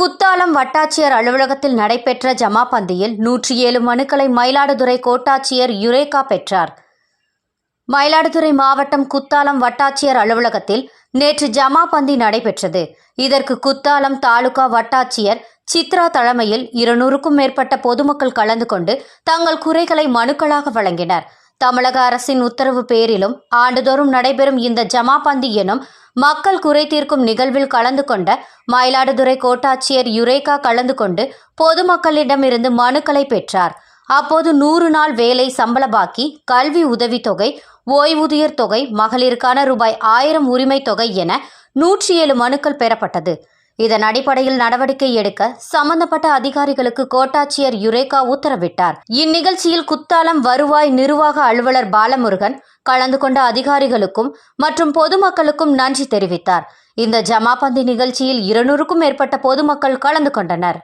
குத்தாலம் வட்டாட்சியர் அலுவலகத்தில் நடைபெற்ற ஜமாபந்தியில் நூற்றி ஏழு மனுக்களை மயிலாடுதுறை கோட்டாட்சியர் யுரேகா பெற்றார். மயிலாடுதுறை மாவட்டம் குத்தாலம் வட்டாட்சியர் அலுவலகத்தில் நேற்று ஜமாபந்தி நடைபெற்றது. இதற்கு குத்தாலம் தாலுகா வட்டாட்சியர் சித்ரா தலைமையில் இருநூறுக்கும் மேற்பட்ட பொதுமக்கள் கலந்து கொண்டு தங்கள் குறைகளை மனுக்களாக வழங்கினர். தமிழக அரசின் உத்தரவு பேரிலும் ஆண்டுதோறும் நடைபெறும் இந்த ஜமாபந்தி எனும் மக்கள் குறை தீர்க்கும் நிகழ்வில் கலந்து கொண்ட மயிலாடுதுறை கோட்டாட்சியர் யுரேகா கலந்து கொண்டு பொதுமக்களிடமிருந்து மனுக்களை பெற்றார். அப்போது நூறு நாள் வேலை சம்பள பாக்கி கல்வி உதவித்தொகை ஓய்வூதியர் தொகை மகளிருக்கான ரூபாய் ஆயிரம் உரிமை தொகை என நூற்றி ஏழு மனுக்கள் பெறப்பட்டது. இதன் அடிப்படையில் நடவடிக்கை எடுக்க சம்பந்தப்பட்ட அதிகாரிகளுக்கு கோட்டாட்சியர் யுரேகா உத்தரவிட்டார். இந்நிகழ்ச்சியில் குத்தாலம் வருவாய் நிர்வாக அலுவலர் பாலமுருகன் கலந்து கொண்ட அதிகாரிகளுக்கும் மற்றும் பொதுமக்களுக்கும் நன்றி தெரிவித்தார். இந்த ஜமாபந்தி நிகழ்ச்சியில் இருநூறுக்கும் மேற்பட்ட பொதுமக்கள் கலந்து கொண்டனர்.